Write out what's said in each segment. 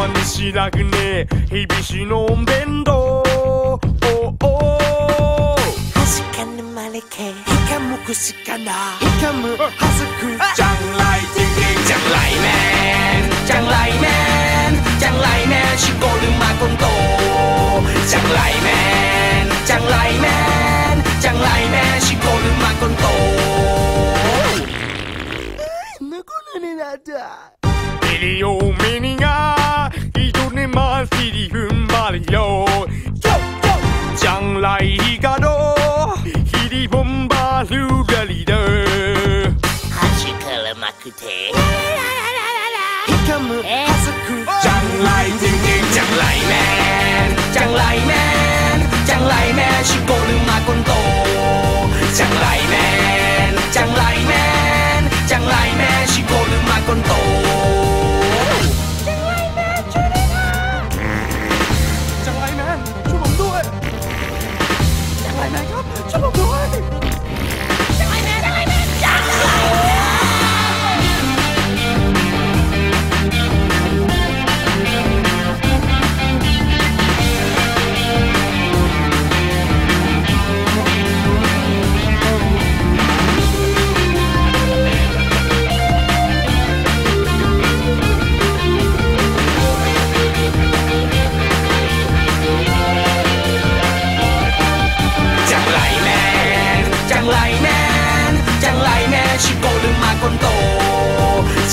ま見知らぐね日々日のお弁当確かにまれけひかむくしかなひかむはずくจังไรจริงจริงจังไรแมนจังไรแมนจังไรแมนชิโกลืมมาคนโตจังไรแมนจังไรแมนจังไรแมนชิโกลืมมาคนโตนึกว่าในนาดาビリオメニにマンスリー踏ん張れよ将来がどう日々ボンバールラリだ端からまくてひかむはずく将来的に将来 man 将来 man 将来 man しこるまこんと将来 man 将来 man 将来 man しこるまこんと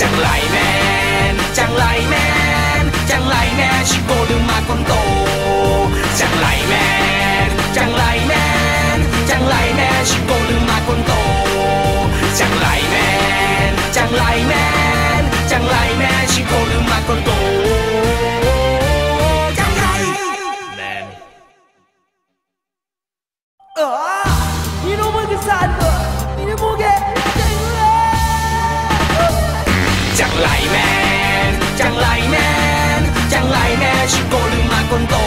จังไรแมน จังไรแมน จังไรแมนชิโกดึงมาคนโต จังไรแมน จังไรแมน จังไรแมนชิโกดึงมาคนโต จังไรแมน จังไรแมน จังไรแมนชิโกดึงมาคนโตจังไร 吃饱了 có 头